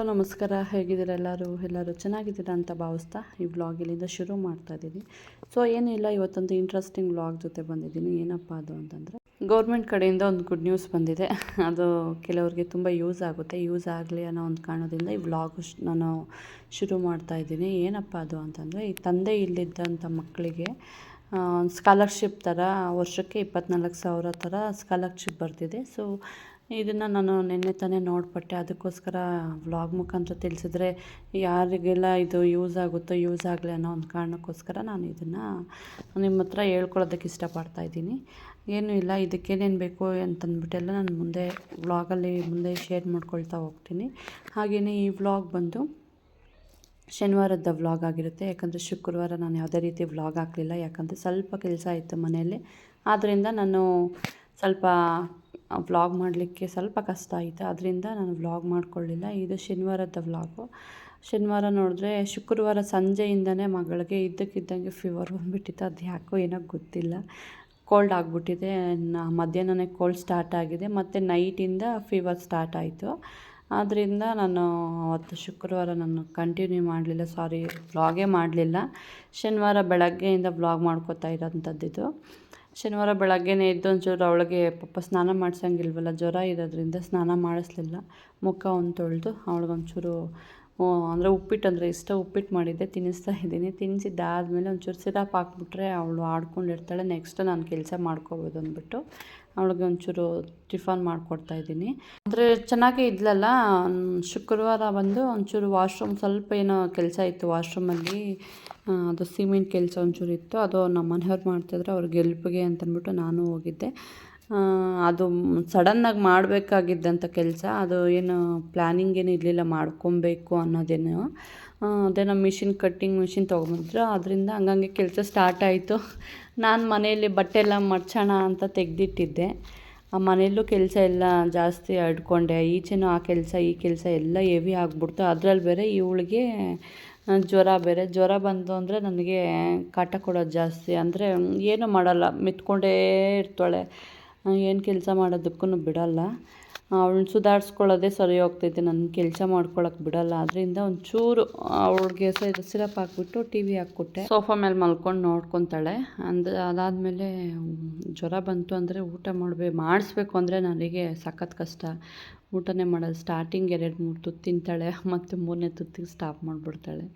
Hello, ನಮಸ್ಕಾರ. ಹೇಗಿದ್ದೀರಾ ಎಲ್ಲರೂ? ಎಲ್ಲರೂ ಚೆನ್ನಾಗಿದ್ದೀರಾ ಅಂತ ಭಾವಿಸ್ತಾ ಈ ವ್ಲಾಗ್ ಇಲ್ಲಿಂದ ಶುರು ಮಾಡ್ತಾ ಇದ್ದೀನಿ. ಸೊ ಏನಿಲ್ಲ ಇವತ್ತೊಂದು ಇಂಟ್ರೆಸ್ಟಿಂಗ್ ವ್ಲಾಗ್ ಜೊತೆ ಬಂದಿದ್ದೀನಿ. ಏನಪ್ಪ ಅದು ಅಂತಂದರೆ ಗೌರ್ಮೆಂಟ್ ಕಡೆಯಿಂದ ಒಂದು ಗುಡ್ ನ್ಯೂಸ್ ಬಂದಿದೆ. ಅದು ಕೆಲವರಿಗೆ ತುಂಬ ಯೂಸ್ ಆಗುತ್ತೆ. ಯೂಸ್ ಆಗಲಿ ಅನ್ನೋ ಒಂದು ಕಾರಣದಿಂದ ಈ ವ್ಲಾಗ್ ನಾನು ಶುರು ಮಾಡ್ತಾ ಇದ್ದೀನಿ. ಏನಪ್ಪ ಅದು ಅಂತಂದರೆ, ಈ ತಂದೆ ಇಲ್ಲಿದ್ದಂಥ ಮಕ್ಕಳಿಗೆ ಸ್ಕಾಲರ್ಶಿಪ್ ಥರ ವರ್ಷಕ್ಕೆ ಇಪ್ಪತ್ನಾಲ್ಕು ಸಾವಿರ ಥರ ಸ್ಕಾಲರ್ಶಿಪ್ ಬರ್ತಿದೆ. ಸೊ ಇದನ್ನು ನಾನು ನಿನ್ನೆ ತಾನೇ ನೋಡ್ಪಟ್ಟೆ. ಅದಕ್ಕೋಸ್ಕರ ವ್ಲಾಗ್ ಮುಖಾಂತರ ತಿಳಿಸಿದ್ರೆ ಯಾರಿಗೆಲ್ಲ ಇದು ಯೂಸ್ ಆಗುತ್ತೋ ಯೂಸ್ ಆಗಲಿ ಅನ್ನೋ ಒಂದು ಕಾರಣಕ್ಕೋಸ್ಕರ ನಾನು ಇದನ್ನು ನಿಮ್ಮ ಹತ್ರ ಹೇಳ್ಕೊಳ್ಳೋದಕ್ಕೆ ಇಷ್ಟಪಡ್ತಾ ಇದ್ದೀನಿ. ಏನೂ ಇಲ್ಲ, ಇದಕ್ಕೇನೇನು ಬೇಕು ಅಂತಂದ್ಬಿಟ್ಟೆಲ್ಲ ನಾನು ಮುಂದೆ ವ್ಲಾಗಲ್ಲಿ ಮುಂದೆ ಶೇರ್ ಮಾಡ್ಕೊಳ್ತಾ ಹೋಗ್ತೀನಿ. ಹಾಗೆಯೇ ಈ ವ್ಲಾಗ್ ಬಂದು ಶನಿವಾರದ ವ್ಲಾಗ್ ಆಗಿರುತ್ತೆ. ಯಾಕಂದರೆ ಶುಕ್ರವಾರ ನಾನು ಯಾವುದೇ ರೀತಿ ವ್ಲಾಗ್ ಹಾಕಲಿಲ್ಲ. ಯಾಕಂದರೆ ಸ್ವಲ್ಪ ಕೆಲಸ ಇತ್ತು ಮನೆಯಲ್ಲಿ. ಆದ್ದರಿಂದ ನಾನು ಸ್ವಲ್ಪ ವ್ಲಾಗ್ ಮಾಡಲಿಕ್ಕೆ ಸ್ವಲ್ಪ ಕಷ್ಟ ಆಯಿತು. ಅದರಿಂದ ನಾನು ವ್ಲಾಗ್ ಮಾಡಿಕೊಳ್ಳಿಲ್ಲ. ಇದು ಶನಿವಾರದ ವ್ಲಾಗು. ಶನಿವಾರ ನೋಡಿದ್ರೆ ಶುಕ್ರವಾರ ಸಂಜೆಯಿಂದನೇ ಮಗಳಿಗೆ ಇದ್ದಕ್ಕಿದ್ದಂಗೆ ಫೀವರ್ ಬಂದುಬಿಟ್ಟಿತ್ತು. ಅದು ಯಾಕೋ ಏನೋ ಗೊತ್ತಿಲ್ಲ. ಕೋಲ್ಡ್ ಆಗಿಬಿಟ್ಟಿದೆ. ಮಧ್ಯಾಹ್ನನೇ ಕೋಲ್ಡ್ ಸ್ಟಾರ್ಟ್ ಆಗಿದೆ. ಮತ್ತು ನೈಟಿಂದ ಫೀವರ್ ಸ್ಟಾರ್ಟ್ ಆಯಿತು. ಆದ್ದರಿಂದ ನಾನು ಅವತ್ತು ಶುಕ್ರವಾರ ನಾನು ಕಂಟಿನ್ಯೂ ಮಾಡಲಿಲ್ಲ. ಸಾರಿ ವ್ಲಾಗೇ ಮಾಡಲಿಲ್ಲ. ಶನಿವಾರ ಬೆಳಗ್ಗೆಯಿಂದ ವ್ಲಾಗ್ ಮಾಡ್ಕೋತಾ ಇರೋಂಥದ್ದಿದು. ಶನಿವಾರ ಬೆಳಗ್ಗೆನೇ ಎದ್ದು ಒಂಚೂರು ಅವಳಿಗೆ ಪಾಪ ಸ್ನಾನ ಮಾಡಿಸಂಗಿಲ್ವಲ್ಲ, ಜ್ವರ ಇರೋದ್ರಿಂದ ಸ್ನಾನ ಮಾಡಿಸ್ಲಿಲ್ಲ. ಮುಖ ಒಂದು ತೊಳೆದು ಅವಳಿಗೊಂಚೂರು ಅಂದರೆ ಉಪ್ಪಿಟ್ಟು, ಅಂದರೆ ಇಷ್ಟ ಉಪ್ಪಿಟ್ಟು ಮಾಡಿದ್ದೆ, ತಿನ್ನಿಸ್ತಾ ಇದ್ದೀನಿ. ತಿನ್ನಿಸಿದ್ದಾದಮೇಲೆ ಒಂಚೂರು ಸಿರಪ್ ಹಾಕ್ಬಿಟ್ರೆ ಅವಳು ಆಡ್ಕೊಂಡಿರ್ತಾಳೆ ನೆಕ್ಸ್ಟ್ ನಾನು ಕೆಲಸ ಮಾಡ್ಕೋಬೋದು ಅಂದ್ಬಿಟ್ಟು ಅವಳಿಗೆ ಒಂಚೂರು ಟಿಫನ್ ಮಾಡಿಕೊಡ್ತಾ ಇದ್ದೀನಿ. ಆದರೆ ಚೆನ್ನಾಗೇ ಇದ್ಲಲ್ಲ ಶುಕ್ರವಾರ ಬಂದು ಒಂಚೂರು ವಾಶ್ರೂಮ್ ಸ್ವಲ್ಪ ಏನೋ ಕೆಲಸ ಇತ್ತು ವಾಶ್ರೂಮಲ್ಲಿ. ಅದು ಸಿಮೆಂಟ್ ಕೆಲಸ ಒಂಚೂರು ಇತ್ತು. ಅದು ನಮ್ಮ ಮನೆಯವ್ರು ಮಾಡ್ತಿದ್ರೆ ಅವ್ರಿಗೆ ಹೆಲ್ಪ್ಗೆ ಅಂತಂದ್ಬಿಟ್ಟು ನಾನು ಹೋಗಿದ್ದೆ. ಅದು ಸಡನ್ನಾಗಿ ಮಾಡಬೇಕಾಗಿದ್ದಂಥ ಕೆಲಸ, ಅದು ಏನು ಪ್ಲ್ಯಾನಿಂಗ್ ಏನು ಇರಲಿಲ್ಲ ಮಾಡ್ಕೊಬೇಕು ಅನ್ನೋದೇನು. ನಮ್ಮ ಮಿಷಿನ್ ಕಟ್ಟಿಂಗ್ ಮಿಷಿನ್ ತೊಗೊಂಬಂದ್ರು ಅದರಿಂದ ಹಂಗಂಗೆ ಕೆಲಸ ಸ್ಟಾರ್ಟ್ ಆಯಿತು. ನಾನು ಮನೆಯಲ್ಲಿ ಬಟ್ಟೆ ಎಲ್ಲ ಮಡ್ಚೋಣ ಅಂತ ತೆಗೆದಿಟ್ಟಿದ್ದೆ. ಆ, ಮನೆಯಲ್ಲೂ ಕೆಲಸ ಎಲ್ಲ ಜಾಸ್ತಿ ಅಡ್ಕೊಂಡೆ. ಈಚೆನೂ ಆ ಕೆಲಸ, ಈ ಕೆಲಸ ಎಲ್ಲ ಹೆವಿ ಆಗಿಬಿಡ್ತು. ಅದರಲ್ಲಿ ಬೇರೆ ಇವಳಿಗೆ ಜ್ವರ ಬೇರೆ. ಜ್ವರ ಬಂತು ಅಂದರೆ ನನಗೆ ಕಾಟ ಕೊಡೋದು ಜಾಸ್ತಿ. ಅಂದರೆ ಏನೂ ಮಾಡಲ್ಲ, ಮೆತ್ಕೊಂಡೇ ಇರ್ತಾಳೆ. ಏನು ಕೆಲಸ ಮಾಡೋದಕ್ಕೂ ಬಿಡಲ್ಲ. ಅವಳನ್ನ ಸುಧಾರಿಸ್ಕೊಳ್ಳೋದೇ ಸರಿ ಹೋಗ್ತೈತೆ. ನನ್ನ ಕೆಲಸ ಮಾಡ್ಕೊಳಕ್ಕೆ ಬಿಡಲ್ಲ. ಅದರಿಂದ ಒಂಚೂರು ಅವಳಿಗೆ ಸಿರಪ್ ಹಾಕ್ಬಿಟ್ಟು ಟಿ ವಿ ಹಾಕ್ಕೊಟ್ಟೆ. ಸೋಫಾ ಮೇಲೆ ಮಲ್ಕೊಂಡು ನೋಡ್ಕೊತಾಳೆ. ಅಂದ್ರೆ ಅದಾದಮೇಲೆ ಜ್ವರ ಬಂತು ಅಂದರೆ ಊಟ ಮಾಡಬೇಕು ಮಾಡಿಸ್ಬೇಕು ಅಂದರೆ ನನಗೆ ಸಖತ್ ಕಷ್ಟ. ಊಟನೇ ಮಾಡೋದು ಸ್ಟಾರ್ಟಿಂಗ್ ಎರಡು ಮೂರು ತುತ್ತು ತಿಂತಾಳೆ. ಮತ್ತು ಮೂರನೇ ತುತ್ತಿಗೆ ಸ್ಟಾಪ್ ಮಾಡಿಬಿಡ್ತಾಳೆ.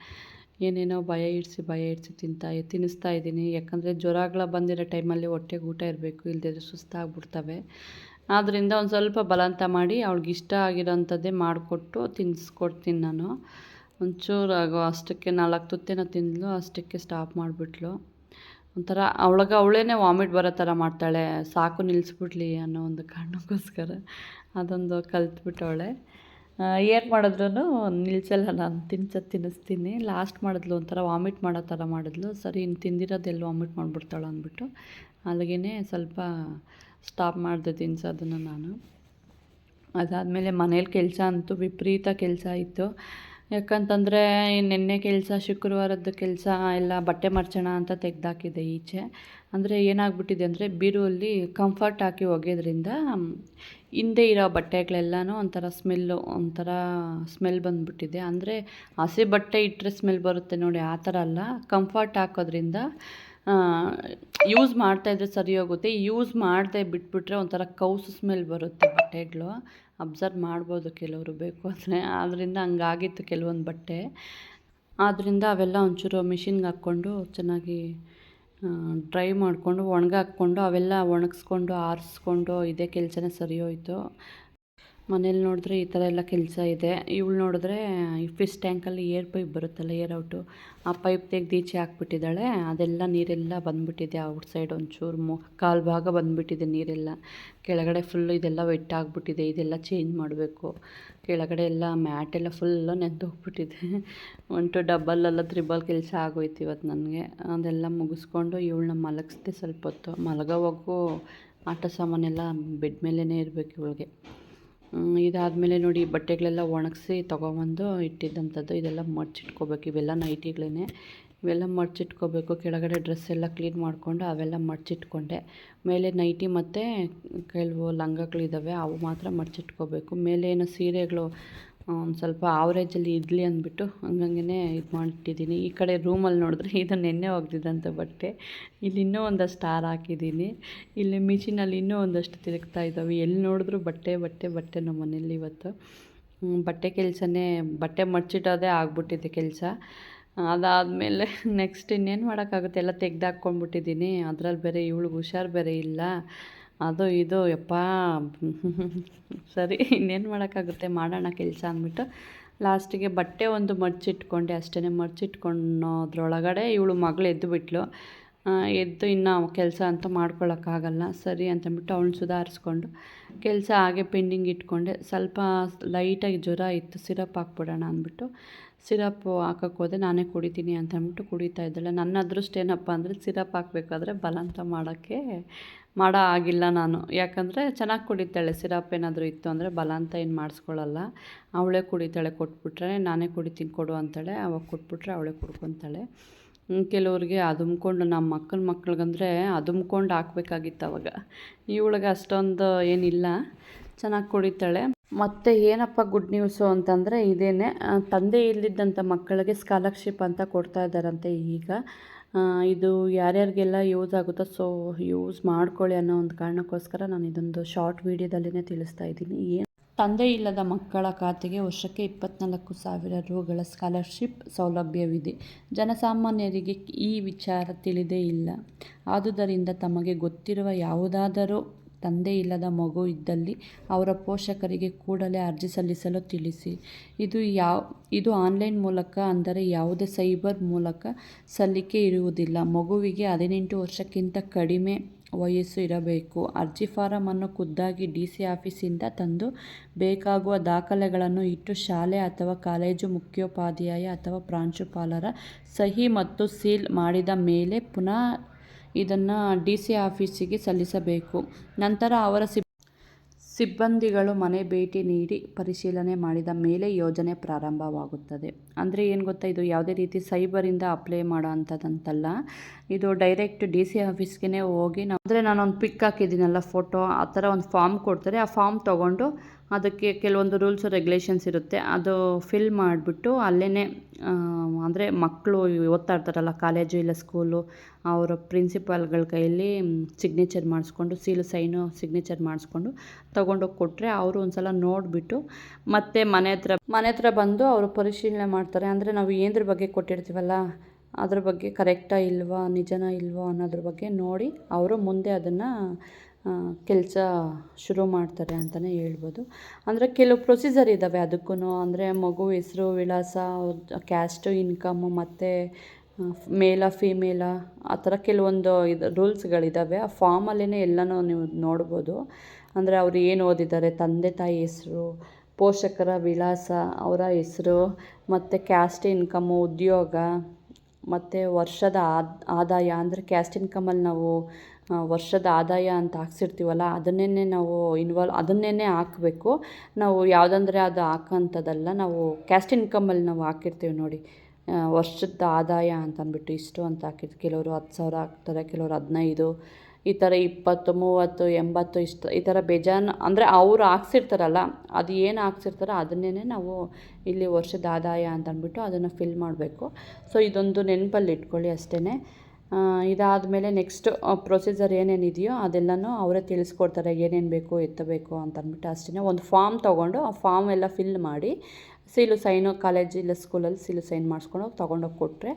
ಏನೇನೋ ಭಯ ಇಡಿಸಿ ಭಯ ಇಡಿಸಿ ತಿಂತಾ ತಿನ್ನಿಸ್ತಾ ಇದ್ದೀನಿ. ಯಾಕಂದರೆ ಜ್ವರಗಳ ಬಂದಿರೋ ಟೈಮಲ್ಲಿ ಹೊಟ್ಟೆಗೆ ಊಟ ಇರಬೇಕು ಇಲ್ಲದಿದ್ರೆ ಸುಸ್ತಾಗ್ಬಿಡ್ತವೆ. ಆದ್ದರಿಂದ ಒಂದು ಸ್ವಲ್ಪ ಬಲವಂತ ಮಾಡಿ ಅವ್ಳಿಗೆ ಇಷ್ಟ ಆಗಿರೋಂಥದ್ದೇ ಮಾಡಿಕೊಟ್ಟು ತಿನ್ನಿಸ್ಕೊಡ್ತೀನಿ ನಾನು. ಒಂಚೂರು ಆಗೋ ಅಷ್ಟಕ್ಕೆ ನಾಲ್ಕು ತುತ್ತೇನೋ ತಿಂದಳು ಅಷ್ಟಕ್ಕೆ ಸ್ಟಾಪ್ ಮಾಡಿಬಿಟ್ಲು. ಒಂಥರ ಅವಳಗೆ ಅವಳೇ ವಾಮಿಟ್ ಬರೋ ಥರ ಮಾಡ್ತಾಳೆ. ಸಾಕು ನಿಲ್ಲಿಸ್ಬಿಡ್ಲಿ ಅನ್ನೋ ಒಂದು ಕಾರಣಕ್ಕೋಸ್ಕರ ಅದೊಂದು ಕಲ್ತ್ಬಿಟ್ಟವಳೆ. ಏನು ಮಾಡಿದ್ರೂ ನಿಲ್ಸಲ್ಲ, ನಾನು ತಿನ್ಸೋದು ತಿನ್ನಿಸ್ತೀನಿ. ಲಾಸ್ಟ್ ಮಾಡಿದ್ಲು ಒಂಥರ ವಾಮಿಟ್ ಮಾಡೋ ಥರ ಮಾಡಿದ್ಲು. ಸರಿ ಇನ್ನು ತಿಂದಿರೋದೆಲ್ಲ ವಾಮಿಟ್ ಮಾಡಿಬಿಡ್ತಾಳೆ ಅಂದ್ಬಿಟ್ಟು ಅಲ್ಲಿಗೆ ಸ್ವಲ್ಪ ಸ್ಟಾಪ್ ಮಾಡಿದೆ ತಿನ್ಸೋದನ್ನು ನಾನು. ಅದಾದಮೇಲೆ ಮನೇಲಿ ಕೆಲಸ ಅಂತೂ ವಿಪರೀತ ಕೆಲಸ ಇತ್ತು. ಯಾಕಂತಂದರೆ ನಿನ್ನೆ ಕೆಲಸ, ಶುಕ್ರವಾರದ್ದು ಕೆಲಸ, ಎಲ್ಲ ಬಟ್ಟೆ ಮರ್ಚೋಣ ಅಂತ ತೆಗೆದಾಕಿದೆ ಈಚೆ. ಅಂದರೆ ಏನಾಗ್ಬಿಟ್ಟಿದೆ ಅಂದರೆ, ಬೀರುವಲ್ಲಿ ಕಂಫರ್ಟ್ ಹಾಕಿ ಒಗೆಯೋದ್ರಿಂದ ಹಿಂದೆ ಇರೋ ಬಟ್ಟೆಗಳೆಲ್ಲನೂ ಒಂಥರ ಸ್ಮೆಲ್ಲು, ಒಂಥರ ಸ್ಮೆಲ್ ಬಂದುಬಿಟ್ಟಿದೆ. ಅಂದರೆ ಹಸಿ ಬಟ್ಟೆ ಇಟ್ಟರೆ ಸ್ಮೆಲ್ ಬರುತ್ತೆ ನೋಡಿ, ಆ ಥರ ಅಲ್ಲ. ಕಂಫರ್ಟ್ ಹಾಕೋದ್ರಿಂದ ಯೂಸ್ ಮಾಡ್ತಾಯಿದ್ರೆ ಸರಿ ಹೋಗುತ್ತೆ. ಯೂಸ್ ಮಾಡದೆ ಬಿಟ್ಬಿಟ್ರೆ ಒಂಥರ ಕೌಸು ಸ್ಮೆಲ್ ಬರುತ್ತೆ ಬಟ್ಟೆಗಳು. ಅಬ್ಸರ್ವ್ ಮಾಡ್ಬೋದು ಕೆಲವರು ಬೇಕು ಅಂದರೆ. ಆದ್ದರಿಂದ ಹಂಗಾಗಿತ್ತು ಕೆಲವೊಂದು ಬಟ್ಟೆ. ಆದ್ದರಿಂದ ಅವೆಲ್ಲ ಒಂಚೂರು ಮಿಷಿನ್ಗೆ ಹಾಕ್ಕೊಂಡು ಚೆನ್ನಾಗಿ ಡ್ರೈ ಮಾಡಿಕೊಂಡು ಒಣಗಾಕ್ಕೊಂಡು ಅವೆಲ್ಲ ಒಣಗಿಸ್ಕೊಂಡು ಆರಿಸ್ಕೊಂಡು ಇದೇ ಕೆಲಸನೇ ಸರಿ ಹೋಯಿತು ಮನೇಲಿ ನೋಡಿದ್ರೆ ಈ ಥರ ಎಲ್ಲ ಕೆಲಸ ಇದೆ. ಇವಳು ನೋಡಿದ್ರೆ ಫಿಶ್ ಟ್ಯಾಂಕಲ್ಲಿ ಏರ್ ಪೈಪ್ ಬರುತ್ತಲ್ಲ, ಏರ್ ಔಟು, ಆ ಪೈಪ್ ತೆಗೆದು ಈಚೆ ಹಾಕ್ಬಿಟ್ಟಿದ್ದಾಳೆ. ಅದೆಲ್ಲ ನೀರೆಲ್ಲ ಬಂದುಬಿಟ್ಟಿದೆ ಔಟ್ ಸೈಡ್ ಒಂಚೂರು ಮು, ಕಾಲು ಭಾಗ ಬಂದುಬಿಟ್ಟಿದೆ ನೀರೆಲ್ಲ. ಕೆಳಗಡೆ ಫುಲ್ ಇದೆಲ್ಲ ವೆಟ್ ಆಗಿಬಿಟ್ಟಿದೆ, ಇದೆಲ್ಲ ಚೇಂಜ್ ಮಾಡಬೇಕು. ಕೆಳಗಡೆ ಎಲ್ಲ ಮ್ಯಾಟೆಲ್ಲ ಫುಲ್ಲು ನೆಂದೋಗ್ಬಿಟ್ಟಿದೆ ಒಂಟು ಟು ಡಬ್ಬಲ್ಲೆಲ್ಲ ತ್ರಿಬಲ್ ಕೆಲಸ ಆಗೋಯ್ತು ಇವತ್ತು ನನಗೆ. ಅದೆಲ್ಲ ಮುಗಿಸ್ಕೊಂಡು ಇವಳನ್ನ ಮಲಗಿಸ್ದೆ ಸ್ವಲ್ಪ ಹೊತ್ತು. ಮಲಗೋವಾಗೂ ಆಟ ಸಾಮಾನೆಲ್ಲ ಬೆಡ್ ಮೇಲೇ ಇರಬೇಕು ಇವಳಿಗೆ. ಇದಾದಮೇಲೆ ನೋಡಿ ಬಟ್ಟೆಗಳೆಲ್ಲ ಒಣಗಿಸಿ ತೊಗೊಬಂದು ಇಟ್ಟಿದ್ದಂಥದ್ದು. ಇದೆಲ್ಲ ಮಡ್ಚಿಟ್ಕೋಬೇಕು. ಇವೆಲ್ಲ ನೈಟಿಗಳೇ ಇವೆಲ್ಲ ಮಡ್ಚಿಟ್ಕೋಬೇಕು. ಕೆಳಗಡೆ ಡ್ರೆಸ್ ಎಲ್ಲ ಕ್ಲೀನ್ ಮಾಡಿಕೊಂಡು ಅವೆಲ್ಲ ಮಡ್ಚಿಟ್ಕೊಂಡೆ. ಮೇಲೆ ನೈಟಿ ಮತ್ತು ಕೆಲವು ಲಂಗಗಳಿದ್ದಾವೆ ಅವು ಮಾತ್ರ ಮಡ್ಚಿಟ್ಕೋಬೇಕು. ಮೇಲೆ ಏನು ಸೀರೆಗಳು ಒಂದು ಸ್ವಲ್ಪ ಆವ್ರೇಜಲ್ಲಿ ಇರಲಿ ಅಂದ್ಬಿಟ್ಟು ಹಂಗಂಗೆ ಇದು ಮಾಡಿಟ್ಟಿದ್ದೀನಿ ಈ ಕಡೆ ರೂಮಲ್ಲಿ ನೋಡಿದ್ರೆ ಇದು ನೆನ್ನೆ ಒಗೆದಿದ್ದಂಥ ಬಟ್ಟೆ. ಇಲ್ಲಿ ಇನ್ನೂ ಒಂದಷ್ಟು ಸ್ಟಾರ್ ಹಾಕಿದ್ದೀನಿ. ಇಲ್ಲಿ ಮಿಷಿನಲ್ಲಿ ಇನ್ನೂ ಒಂದಷ್ಟು ತಿರುಗ್ತಾ ಇದ್ದಾವೆ ಎಲ್ಲಿ ನೋಡಿದ್ರು ಬಟ್ಟೆ ಬಟ್ಟೆ ಬಟ್ಟೆ ನಮ್ಮ ಮನೇಲಿ ಇವತ್ತು. ಬಟ್ಟೆ ಕೆಲಸನೇ, ಬಟ್ಟೆ ಮಡ್ಚಿಟ್ಟೋದೇ ಆಗ್ಬಿಟ್ಟಿದೆ ಕೆಲಸ. ಅದಾದಮೇಲೆ ನೆಕ್ಸ್ಟ್ ಇನ್ನೇನು ಮಾಡೋಕ್ಕಾಗುತ್ತೆ? ಎಲ್ಲ ತೆಗ್ದು ಹಾಕ್ಕೊಂಡ್ಬಿಟ್ಟಿದ್ದೀನಿ ಅದ್ರಲ್ಲಿ ಬೇರೆ ಇವಳಿಗೆ ಹುಷಾರು ಬೇರೆ ಇಲ್ಲ. ಅದು ಇದು ಯಪ್ಪ. ಸರಿ ಇನ್ನೇನು ಮಾಡೋಕ್ಕಾಗುತ್ತೆ? ಮಾಡೋಣ ಕೆಲಸ ಅಂದ್ಬಿಟ್ಟು. ಲಾಸ್ಟಿಗೆ ಬಟ್ಟೆ ಒಂದು ಮಡ್ಚಿಟ್ಕೊಂಡೆ ಅಷ್ಟೇ ಮಡ್ಚಿಟ್ಕೊಳೋದ್ರೊಳಗಡೆ ಇವಳು ಮಗಳು ಎದ್ದು ಬಿಟ್ಲು ಆ, ಎದ್ದು ಇನ್ನು ಕೆಲಸ ಅಂತ ಮಾಡ್ಕೊಳ್ಳೋಕ್ಕಾಗಲ್ಲ ಸರಿ ಅಂತಂದ್ಬಿಟ್ಟು ಅವಳನ್ನ ಸುಧಾರಿಸ್ಕೊಂಡು ಕೆಲಸ ಹಾಗೆ ಪೆಂಡಿಂಗ್ ಇಟ್ಕೊಂಡೆ. ಸ್ವಲ್ಪ ಲೈಟಾಗಿ ಜ್ವರ ಇತ್ತು ಸಿರಪ್ ಹಾಕ್ಬಿಡೋಣ ಅಂದ್ಬಿಟ್ಟು ಸಿರಪ್ ಹಾಕಕ್ಕೆ ಹೋದೆ. ನಾನೇ ಕುಡಿತೀನಿ ಅಂತ ಅಂದ್ಬಿಟ್ಟು ಕುಡಿತಾ ಇದ್ದಾಳೆ. ನನ್ನ ಅದೃಷ್ಟ ಏನಪ್ಪ ಅಂದರೆ ಸಿರಪ್ ಹಾಕಬೇಕಾದ್ರೆ ಬಲಂತ ಮಾಡೋಕ್ಕೆ ಮಾಡೋ ಆಗಿಲ್ಲ ನಾನು. ಯಾಕಂದರೆ ಚೆನ್ನಾಗಿ ಕುಡಿತಾಳೆ ಸಿರಪ್ ಏನಾದರೂ ಇತ್ತು ಅಂದರೆ ಬಲಾಂತ ಏನು ಮಾಡಿಸ್ಕೊಳ್ಳಲ್ಲ ಅವಳೇ ಕುಡಿತಾಳೆ, ಕೊಟ್ಬಿಟ್ರೆ ನಾನೇ ಕುಡಿತೀನಿ ಕೊಡು ಅಂತಾಳೆ. ಅವಾಗ ಕೊಟ್ಬಿಟ್ರೆ ಅವಳೇ ಕುಡ್ಕೊತಾಳೆ. ಕೆಲವ್ರಿಗೆ ಅದುಮ್ಕೊಂಡು ನಮ್ಮ ಮಕ್ಕಳ ಮಕ್ಳಿಗಂದರೆ ಅದುಮ್ಕೊಂಡು ಹಾಕ್ಬೇಕಾಗಿತ್ತು ಅವಾಗ. ಇವಳಿಗೆ ಅಷ್ಟೊಂದು ಏನಿಲ್ಲ. ಚೆನ್ನಾಗಿ ಕುಡಿತಾಳೆ. ಮತ್ತು ಏನಪ್ಪ ಗುಡ್ ನ್ಯೂಸು ಅಂತಂದರೆ ಇದೇನೆ ತಂದೆ ಇಲ್ಲದಿದ್ದಂಥ ಮಕ್ಕಳಿಗೆ ಸ್ಕಾಲರ್ಶಿಪ್ ಅಂತ ಕೊಡ್ತಾ ಇದ್ದಾರಂತೆ ಈಗ. ಇದು ಯಾರ್ಯಾರಿಗೆಲ್ಲ ಯೂಸ್ ಆಗುತ್ತೋ ಸೊ ಯೂಸ್ ಮಾಡ್ಕೊಳ್ಳಿ ಅನ್ನೋ ಒಂದು ಕಾರಣಕ್ಕೋಸ್ಕರ ನಾನು ಇದೊಂದು ಶಾರ್ಟ್ ವೀಡಿಯೋದಲ್ಲೇ ತಿಳಿಸ್ತಾ ಇದ್ದೀನಿ. ಏನು ತಂದೆ ಇಲ್ಲದ ಮಕ್ಕಳ ಖಾತೆಗೆ ವರ್ಷಕ್ಕೆ ಇಪ್ಪತ್ನಾಲ್ಕು ಸಾವಿರ ರುಗಳ ಸ್ಕಾಲರ್ಶಿಪ್ ಸೌಲಭ್ಯವಿದೆ. ಜನಸಾಮಾನ್ಯರಿಗೆ ಈ ವಿಚಾರ ತಿಳಿದೇ ಇಲ್ಲ. ಆದುದರಿಂದ ತಮಗೆ ಗೊತ್ತಿರುವ ಯಾವುದಾದರೂ ತಂದೆ ಇಲ್ಲದ ಮಗು ಇದ್ದಲ್ಲಿ ಅವರ ಪೋಷಕರಿಗೆ ಕೂಡಲೇ ಅರ್ಜಿ ಸಲ್ಲಿಸಲು ತಿಳಿಸಿ. ಇದು ಯಾವ, ಇದು ಆನ್ಲೈನ್ ಮೂಲಕ ಅಂದರೆ ಯಾವುದೇ ಸೈಬರ್ ಮೂಲಕ ಸಲ್ಲಿಕೆ ಇರುವುದಿಲ್ಲ. ಮಗುವಿಗೆ ಹದಿನೆಂಟು ವರ್ಷಕ್ಕಿಂತ ಕಡಿಮೆ ವಯಸ್ಸು ಇರಬೇಕು ಅರ್ಜಿ ಫಾರಮನ್ನು ಖುದ್ದಾಗಿ ಡಿ ಸಿ ಆಫೀಸಿಂದ ತಂದು ಬೇಕಾಗುವ ದಾಖಲೆಗಳನ್ನು ಇಟ್ಟು ಶಾಲೆ ಅಥವಾ ಕಾಲೇಜು ಮುಖ್ಯೋಪಾಧ್ಯಾಯ ಅಥವಾ ಪ್ರಾಂಶುಪಾಲರ ಸಹಿ ಮತ್ತು ಸೀಲ್ ಮಾಡಿದ ಮೇಲೆ ಪುನಃ ಇದನ್ನು ಡಿ ಸಿ ಆಫೀಸಿಗೆ ಸಲ್ಲಿಸಬೇಕು. ನಂತರ ಅವರ ಸಿಬ್ಬಂದಿಗಳು ಮನೆ ಭೇಟಿ ನೀಡಿ ಪರಿಶೀಲನೆ ಮಾಡಿದ ಮೇಲೆ ಯೋಜನೆ ಪ್ರಾರಂಭವಾಗುತ್ತದೆ. ಅಂದರೆ ಏನು ಗೊತ್ತಾ, ಇದು ಯಾವುದೇ ರೀತಿ ಸೈಬರಿಂದ ಅಪ್ಲೈ ಮಾಡೋ ಅಂಥದ್ದಂತಲ್ಲ ಇದು ಡೈರೆಕ್ಟ್ ಡಿ ಸಿ ಆಫೀಸ್ಗೆ ಹೋಗಿ ನಾವು ಅಂದರೆ ನಾನೊಂದು ಪಿಕ್ ಹಾಕಿದ್ದೀನಲ್ಲ, ಫೋಟೋ, ಆ ಥರ ಒಂದು ಫಾರ್ಮ್ ಕೊಡ್ತಾರೆ. ಆ ಫಾರ್ಮ್ ತೊಗೊಂಡು ಅದಕ್ಕೆ ಕೆಲವೊಂದು ರೂಲ್ಸು ರೆಗ್ಯುಲೇಷನ್ಸ್ ಇರುತ್ತೆ. ಅದು ಫಿಲ್ ಮಾಡಿಬಿಟ್ಟು ಅಲ್ಲೇ ಅಂದರೆ ಮಕ್ಕಳು ಓದ್ತಾ ಇರ್ತಾರಲ್ಲ ಕಾಲೇಜು ಇಲ್ಲ ಸ್ಕೂಲು ಅವರ ಪ್ರಿನ್ಸಿಪಾಲ್ಗಳ ಕೈಯಲ್ಲಿ ಸಿಗ್ನೇಚರ್ ಮಾಡಿಸ್ಕೊಂಡು ಸೀಲು ಸೈನು ಸಿಗ್ನೇಚರ್ ಮಾಡಿಸ್ಕೊಂಡು ತೊಗೊಂಡೋಗಿ ಕೊಟ್ಟರೆ ಅವರು ಒಂದು ಸಲ ನೋಡಿಬಿಟ್ಟು ಮತ್ತೆ ಮನೆ ಹತ್ರ ಮನೆ ಹತ್ರ ಬಂದು ಅವರು ಪರಿಶೀಲನೆ ಮಾಡ್ತಾರೆ. ಅಂದರೆ ನಾವು ಏನ್ರ ಬಗ್ಗೆ ಕೊಟ್ಟಿರ್ತೀವಲ್ಲ ಅದ್ರ ಬಗ್ಗೆ ಕರೆಕ್ಟಾ ಇಲ್ವಾ, ನಿಜನಾ ಇಲ್ವಾ ಅನ್ನೋದ್ರ ಬಗ್ಗೆ ನೋಡಿ ಅವರು ಮುಂದೆ ಅದನ್ನು ಕೆಲಸ ಶುರು ಮಾಡ್ತಾರೆ ಅಂತಲೇ ಹೇಳ್ಬೋದು. ಅಂದರೆ ಕೆಲವು ಪ್ರೊಸೀಜರ್ ಇದ್ದಾವೆ ಅದಕ್ಕೂ ಅಂದರೆ ಮಗು ಹೆಸರು, ವಿಳಾಸ ಕ್ಯಾಸ್ಟು ಇನ್ಕಮ್ಮು ಮತ್ತು ಮೇಲ ಫೀಮೇಲ ಆ ಥರ ಕೆಲವೊಂದು ಇದು ರೂಲ್ಸ್ಗಳಿದ್ದಾವೆ ಆ ಫಾರ್ಮಲ್ಲೇ ಎಲ್ಲನೂ ನೀವು ನೋಡ್ಬೋದು. ಅಂದರೆ ಅವ್ರು ಏನು ಓದಿದ್ದಾರೆ? ತಂದೆ ತಾಯಿ ಹೆಸರು, ಪೋಷಕರ ವಿಳಾಸ, ಅವರ ಹೆಸರು, ಮತ್ತು ಕ್ಯಾಸ್ಟ್ ಇನ್ಕಮ್ಮು ಉದ್ಯೋಗ ಮತ್ತು ವರ್ಷದ ಆದ್, ಆದಾಯ ಅಂದರೆ ಕ್ಯಾಸ್ಟ್ ಇನ್ಕಮಲ್ಲಿ ನಾವು ವರ್ಷದ ಆದಾಯ ಅಂತ ಹಾಕ್ಸಿರ್ತೀವಲ್ಲ ಅದನ್ನೇ ನಾವು ಇನ್ವಾಲ್ವ್ ಅದನ್ನೇ ಹಾಕಬೇಕು. ನಾವು ಯಾವುದಂದ್ರೆ ಅದು ಹಾಕೋಂಥದ್ದಲ್ಲ, ನಾವು ಕ್ಯಾಸ್ಟ್ ಇನ್ಕಮಲ್ಲಿ ನಾವು ಹಾಕಿರ್ತೀವಿ ನೋಡಿ. ವರ್ಷದ ಆದಾಯ ಅಂತ ಅಂದ್ಬಿಟ್ಟು ಇಷ್ಟು ಅಂತ ಹಾಕಿರ್ತೀವಿ ಕೆಲವರು ಹತ್ತು ಸಾವಿರ ಹಾಕ್ತಾರೆ, ಕೆಲವರು ಹದಿನೈದು. ಈ ಥರ ಇಪ್ಪತ್ತು, ಮೂವತ್ತು, ಎಂಬತ್ತು ಇಷ್ಟು ಈ ಥರ ಬೇಜಾನ್ ಅಂದರೆ ಅವರು ಹಾಕ್ಸಿರ್ತಾರಲ್ಲ, ಅದು ಏನು ಹಾಕ್ಸಿರ್ತಾರೋ ಅದನ್ನೇ ನಾವು ಇಲ್ಲಿ ವರ್ಷದ ಆದಾಯ ಅಂತ ಅಂದ್ಬಿಟ್ಟು ಅದನ್ನು ಫಿಲ್ ಮಾಡಬೇಕು. ಸೊ ಇದೊಂದು ನೆನಪಲ್ಲಿ ಇಟ್ಕೊಳ್ಳಿ ಅಷ್ಟೇ ಇದಾದಮೇಲೆ ನೆಕ್ಸ್ಟ್ ಪ್ರೊಸೀಜರ್ ಏನೇನಿದೆಯೋ ಅದೆಲ್ಲನೂ ಅವರೇ ತಿಳಿಸ್ಕೊಡ್ತಾರೆ, ಏನೇನು ಬೇಕು, ಎತ್ತಬೇಕು ಅಂತ ಅಂದ್ಬಿಟ್ಟು ಅಷ್ಟೇ ಒಂದು ಫಾರ್ಮ್ ತೊಗೊಂಡು ಆ ಫಾರ್ಮ್ ಎಲ್ಲ ಫಿಲ್ ಮಾಡಿ ಸೀಲು ಸೈನು ಕಾಲೇಜ್ ಇಲ್ಲ ಸ್ಕೂಲಲ್ಲಿ ಸೀಲು ಸೈನ್ ಮಾಡಿಸ್ಕೊಂಡು ತೊಗೊಂಡೋಗಿ ಕೊಟ್ಟರೆ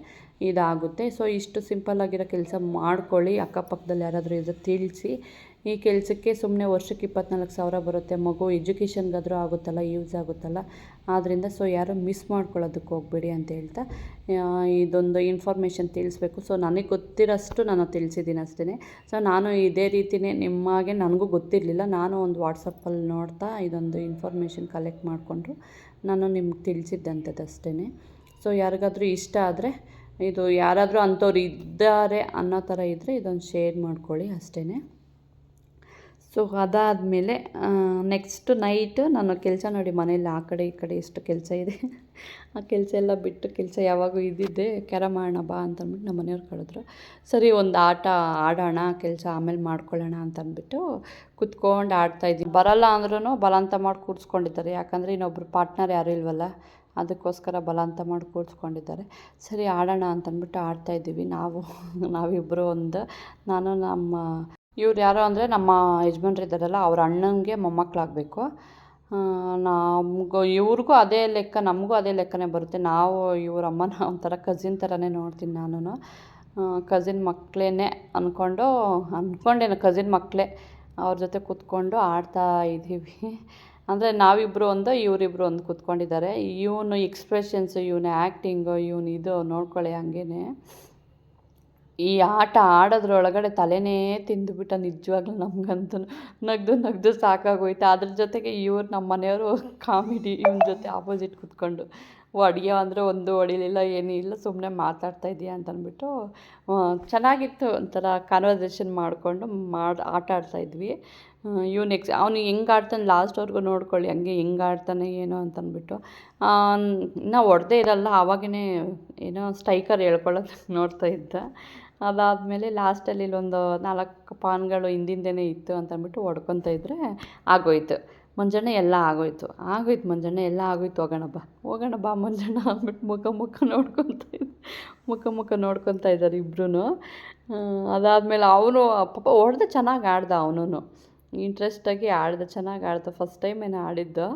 ಇದಾಗುತ್ತೆ. ಸೊ ಇಷ್ಟು ಸಿಂಪಲ್ಲಾಗಿರೋ ಕೆಲಸ ಮಾಡ್ಕೊಳ್ಳಿ. ಅಕ್ಕಪಕ್ಕದಲ್ಲಿ ಯಾರಾದರೂ ಇದ್ರೆ ತಿಳಿಸಿ. ಈ ಕೆಲಸಕ್ಕೆ ಸುಮ್ಮನೆ ವರ್ಷಕ್ಕೆ ಇಪ್ಪತ್ನಾಲ್ಕು ಸಾವಿರ ಬರುತ್ತೆ. ಮಗು ಎಜುಕೇಷನ್ಗಾದರೂ ಆಗುತ್ತಲ್ಲ, ಯೂಸ್ ಆಗುತ್ತಲ್ಲ. ಆದ್ದರಿಂದ ಸೊ ಯಾರು ಮಿಸ್ ಮಾಡ್ಕೊಳ್ಳೋದಕ್ಕೆ ಹೋಗ್ಬೇಡಿ ಅಂತ ಹೇಳ್ತಾ ಇದೊಂದು ಇನ್ಫಾರ್ಮೇಷನ್ ತಿಳಿಸ್ಬೇಕು. ಸೊ ನನಗೆ ಗೊತ್ತಿರೋಷ್ಟು ನಾನು ತಿಳಿಸಿದ್ದೀನಿ ಅಷ್ಟೇ ಸೊ ನಾನು ಇದೇ ರೀತಿಯೇ ನಿಮಗೆ ನನಗೂ ಗೊತ್ತಿರಲಿಲ್ಲ. ನಾನು ಒಂದು ವಾಟ್ಸಪ್ಪಲ್ಲಿ ನೋಡ್ತಾ ಇದೊಂದು ಇನ್ಫಾರ್ಮೇಷನ್ ಕಲೆಕ್ಟ್ ಮಾಡಿಕೊಂಡ್ರು. ನಾನು ನಿಮ್ಗೆ ತಿಳಿಸಿದ್ದಂಥದ್ದು ಅಷ್ಟೇ ಸೊ ಯಾರಿಗಾದರೂ ಇಷ್ಟ ಆದರೆ, ಇದು ಯಾರಾದರೂ ಅಂಥವ್ರು ಇದ್ದಾರೆ ಅನ್ನೋ ಥರ ಇದ್ದರೆ ಇದೊಂದು ಶೇರ್ ಮಾಡ್ಕೊಳ್ಳಿ ಅಷ್ಟೇ ಸೊ ಅದಾದಮೇಲೆ ನೆಕ್ಸ್ಟ್ ನೈಟ್ ನಾನು ಕೆಲಸ ನೋಡಿ ಮನೇಲಿ ಆ ಕಡೆ ಈ ಕಡೆ ಎಷ್ಟು ಕೆಲಸ ಇದೆ. ಆ ಕೆಲಸ ಎಲ್ಲ ಬಿಟ್ಟು ಕೆಲಸ ಯಾವಾಗೂ ಇದ್ದಿದ್ದೆ ಕೆರ ಮಾಡೋಣ ಬಾ ಅಂತಂದ್ಬಿಟ್ಟು ನಮ್ಮ ಮನೆಯವ್ರು ಕಳೆದ್ರು. ಸರಿ, ಒಂದು ಆಟ ಆಡೋಣ, ಕೆಲಸ ಆಮೇಲೆ ಮಾಡ್ಕೊಳ್ಳೋಣ ಅಂತ ಅಂದ್ಬಿಟ್ಟು ಕುತ್ಕೊಂಡು ಆಡ್ತಾಯಿದ್ವಿ ಬರಲ್ಲ ಅಂದ್ರೂ ಬಲಾಂತ ಮಾಡಿ ಕೂರಿಸ್ಕೊಂಡಿದ್ದಾರೆ. ಯಾಕಂದರೆ ಇನ್ನೊಬ್ರು ಪಾರ್ಟ್ನರ್ ಯಾರೂ ಇಲ್ವಲ್ಲ, ಅದಕ್ಕೋಸ್ಕರ ಬಲಾಂತ ಮಾಡಿ ಕೂರಿಸ್ಕೊಂಡಿದ್ದಾರೆ. ಸರಿ, ಆಡೋಣ ಅಂತಂದ್ಬಿಟ್ಟು ಆಡ್ತಾಯಿದ್ದೀವಿ ನಾವು ನಾವಿಬ್ಬರು ಒಂದು, ನಾನು ನಮ್ಮ ಇವ್ರು ಯಾರು ಅಂದರೆ ನಮ್ಮ ಯಜಮಾನ್ರು ಇದ್ದಾರಲ್ಲ, ಅವ್ರ ಅಣ್ಣನಿಗೆ ಮೊಮ್ಮಕ್ಕಳಾಗಬೇಕು. ನಮಗೂ, ಇವ್ರಿಗೂ ಅದೇ ಲೆಕ್ಕ, ನಮಗೂ ಅದೇ ಲೆಕ್ಕನೇ ಬರುತ್ತೆ. ನಾವು ಇವ್ರ ಅಮ್ಮನ ಒಂಥರ ಕಸಿನ್ ಥರನೇ ನೋಡ್ತೀನಿ ನಾನು ಕಸಿನ್ ಮಕ್ಕಳೇ ಅಂದ್ಕೊಂಡು ಅಂದ್ಕೊಂಡೇನು ಕಸಿನ್ ಮಕ್ಕಳೇ ಅವ್ರ ಜೊತೆ ಕೂತ್ಕೊಂಡು ಆಡ್ತಾ ಇದ್ದೀವಿ. ಅಂದರೆ ನಾವಿಬ್ಬರು ಒಂದು ಇವರಿಬ್ಬರು ಒಂದು ಕೂತ್ಕೊಂಡಿದ್ದಾರೆ. ಇವನು ಎಕ್ಸ್ಪ್ರೆಷನ್ಸು ಇವನ ಆ್ಯಕ್ಟಿಂಗು ಇವನು ಇದು ನೋಡ್ಕೊಳ್ಳಿ ಹಂಗೇನೆ. ಈ ಆಟ ಆಡೋದ್ರೊಳಗಡೆ ತಲೆನೇ ತಿಂದುಬಿಟ್ಟ ನಿಜವಾಗ್ಲೂ ನಮಗಂತೂ ನಗ್ದು ನಗ್ದು ಸಾಕಾಗೋಯ್ತು. ಅದ್ರ ಜೊತೆಗೆ ಇವ್ರು ನಮ್ಮ ಮನೆಯವರು ಕಾಮಿಡಿ ಇವ್ನ ಜೊತೆ ಆಪೋಸಿಟ್ ಕೂತ್ಕೊಂಡು ಅಡುಗೆ ಅಂದರೆ ಒಂದು ಹೊಡಿಲಿಲ್ಲ ಏನೂ ಇಲ್ಲ ಸುಮ್ಮನೆ ಮಾತಾಡ್ತಾ ಇದೆಯಾ ಅಂತ ಅಂದ್ಬಿಟ್ಟು ಚೆನ್ನಾಗಿತ್ತು ಒಂಥರ ಕಾನ್ವರ್ಸೇಷನ್ ಮಾಡಿಕೊಂಡು ಮಾಡಿ, ಆಟ ಆಡ್ತಾಯಿದ್ವಿ ಇವ್ನು ಎಕ್ಸ್ ಅವ್ನು ಹೆಂಗೆ ಆಡ್ತಾನೆ ಲಾಸ್ಟ್ವರೆಗೂ ನೋಡ್ಕೊಳ್ಳಿ, ಹಂಗೆ ಹೆಂಗೆ ಆಡ್ತಾನೆ, ಏನೋ ಅಂತಂದ್ಬಿಟ್ಟು ನಾವು ಹೊಡೆದೇ ಇರಲ್ಲ ಆವಾಗೇ ಏನೋ ಸ್ಟೈಕರ್ ಹೇಳ್ಕೊಳ್ಳೋದು ನೋಡ್ತಾ ಇದ್ದ. ಅದಾದಮೇಲೆ ಲಾಸ್ಟಲ್ಲಿ ಇಲ್ಲೊಂದು ನಾಲ್ಕು ಪಾನ್ಗಳು ಹಿಂದಿಂದೇನೆ ಇತ್ತು ಅಂತ ಅಂದ್ಬಿಟ್ಟು ಹೊಡ್ಕೊತ ಇದ್ದರೆ ಆಗೋಯ್ತು. ಮಂಜಣ್ಣ ಎಲ್ಲ ಆಗೋಯ್ತು. ಆಗೋಯ್ತು ಮಂಜಣ್ಣ, ಎಲ್ಲ ಆಗೋಯ್ತು. ಹೋಗೋಣ ಬಾ. ಹೋಗೋಣ ಬಾ ಮಂಜಣ್ಣ ಅಂದ್ಬಿಟ್ಟು ಮುಖ ಮುಖ ನೋಡ್ಕೊತ ಮುಖ ಮುಖ ನೋಡ್ಕೊತ ಇದ್ದಾರೆ ಇಬ್ಬರೂ ಅದಾದಮೇಲೆ ಅವನು, ಪಾಪ ಹೊಡೆದ ಚೆನ್ನಾಗಿ ಆಡ್ದ ಅವನು ಇಂಟ್ರೆಸ್ಟಾಗಿ ಆಡ್ದ, ಚೆನ್ನಾಗಿ ಆಡ್ದ. ಫಸ್ಟ್ ಟೈಮ್ ಏನೋ ಆಡಿದ್ದು.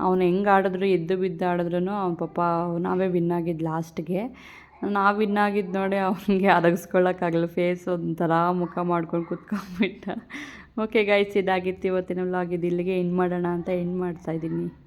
ಅವ್ನು ಹೆಂಗೆ ಆಡಿದ್ರು, ಎದ್ದು ಬಿದ್ದು ಆಡಿದ್ರು ಅವ್ನು ಪಾಪ ನಾವೇ ವಿನ್ ಆಗಿದ್ದು ಲಾಸ್ಟ್ಗೆ ನಾವು ವಿನ್ ಆಗಿದ್ದು ನೋಡಿ ಅವನಿಗೆ ಅದಗಿಸ್ಕೊಳ್ಳೋಕ್ಕಾಗಲ್ಲ ಫೇಸ್ ಒಂಥರ ಮುಖ ಮಾಡ್ಕೊಂಡು ಕುತ್ಕೊಂಡ್ಬಿಟ್ಟ. ಓಕೆ ಗೈಸ್ ಇದಾಗಿತ್ತು ಇವತ್ತಿನ ವ್ಲಾಗ್ ಇದು ಇಲ್ಲಿಗೆ ಇನ್ ಮಾಡೋಣ ಅಂತ ಇನ್ ಮಾಡ್ತಾಯಿದ್ದೀನಿ